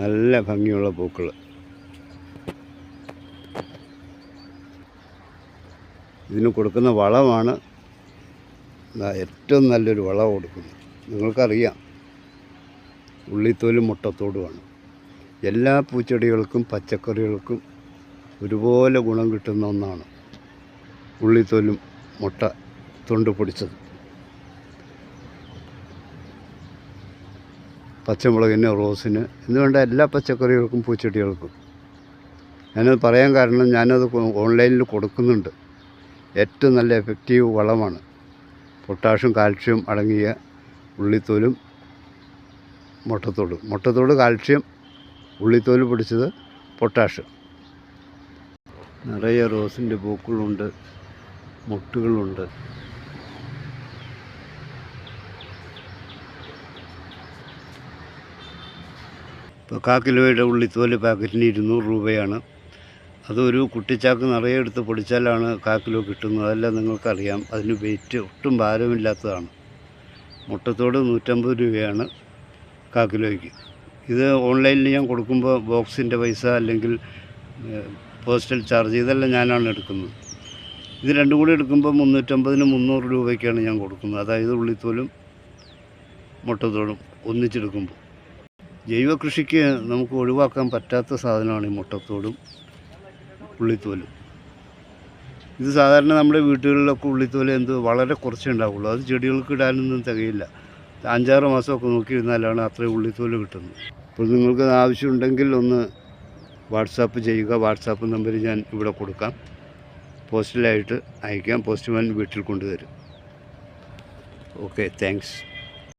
നല്ല ഭംഗിയുള്ള പൂക്കൾ ഇതിന് കൊടുക്കുന്ന വളമാണ് ഏറ്റവും നല്ലൊരു വളം കൊടുക്കുന്നത്. നിങ്ങൾക്കറിയാം. ഉള്ളിത്തോലും മുട്ടത്തോടുമാണ്. എല്ലാ പൂച്ചെടികൾക്കും പച്ചക്കറികൾക്കും ഒരുപോലെ ഗുണം കിട്ടുന്ന ഒന്നാണ് ഉള്ളിത്തോലും മുട്ട തൊണ്ട് പൊടിച്ചത്. പച്ചമുളകിന് റോസിന് എന്ന് വേണ്ട എല്ലാ പച്ചക്കറികൾക്കും പൂച്ചെടികൾക്കും? ഞാനത് പറയാൻ കാരണം ഞാനത് ഓൺലൈനിൽ കൊടുക്കുന്നുണ്ട്. ഏറ്റവും നല്ല എഫക്റ്റീവ് വളമാണ്. പൊട്ടാഷും കാൽഷ്യം അടങ്ങിയ ഉള്ളിത്തോലും മുട്ടത്തോട്. മുട്ടത്തോട് കാൽഷ്യം ഉള്ളിത്തോൽ പിടിച്ചത് പൊട്ടാഷ്. നിറയെ റോസിന്റെ പൂക്കളുണ്ട് മുട്ടുകളുണ്ട്. ഇപ്പോൾ കാ കിലോയുടെ ഉള്ളിത്തോൽ പാക്കറ്റിന് ഇരുന്നൂറ് രൂപയാണ്. അതൊരു കുട്ടിച്ചാക്ക് നിറയെ എടുത്ത് പൊടിച്ചാലാണ് കാക്കിലോ കിലോ കിട്ടുന്നത്. അതെല്ലാം നിങ്ങൾക്കറിയാം. അതിന് വെയിറ്റ് ഒട്ടും ഭാരമില്ലാത്തതാണ്. മുട്ടത്തോട് നൂറ്റമ്പത് രൂപയാണ് കാക്കിലോയ്ക്ക്. ഇത് ഓൺലൈനിൽ ഞാൻ കൊടുക്കുമ്പോൾ ബോക്സിന്റെ പൈസ അല്ലെങ്കിൽ പോസ്റ്റൽ ചാർജ് ഇതെല്ലാം ഞാനാണ് എടുക്കുന്നത്. ഇത് രണ്ടും കൂടി എടുക്കുമ്പോൾ മുന്നൂറ്റമ്പതിന് മുന്നൂറ് രൂപയ്ക്കാണ് ഞാൻ കൊടുക്കുന്നത്. അതായത് ഉള്ളിത്തോലും മുട്ടത്തോടും ഒന്നിച്ചെടുക്കുമ്പോൾ. ജൈവ കൃഷിക്ക് നമുക്ക് ഒഴിവാക്കാൻ പറ്റാത്ത സാധനമാണ് ഈ മുട്ടത്തോടും ഉള്ളിത്തോലും. ഇത് സാധാരണ നമ്മുടെ വീടുകളിലൊക്കെ ഉള്ളിത്തോൽ എന്ത് വളരെ കുറച്ചേ ഉണ്ടാവുള്ളൂ. അത് ചെടികൾക്ക് ഇടാനൊന്നും തികയില്ല. അഞ്ചാറ് മാസമൊക്കെ നോക്കിയിരുന്നാലാണ് അത്രയും ഉള്ളിത്തോൽ കിട്ടുന്നത്. അപ്പോൾ നിങ്ങൾക്ക് ആവശ്യമുണ്ടെങ്കിൽ ഒന്ന് വാട്സാപ്പ് ചെയ്യുക. വാട്സാപ്പ് നമ്പർ ഞാൻ ഇവിടെ കൊടുക്കാം. പോസ്റ്റലായിട്ട് അയക്കാം. പോസ്റ്റ്മാൻ വീട്ടിൽ കൊണ്ടുതരും ഓക്കെ താങ്ക്സ്.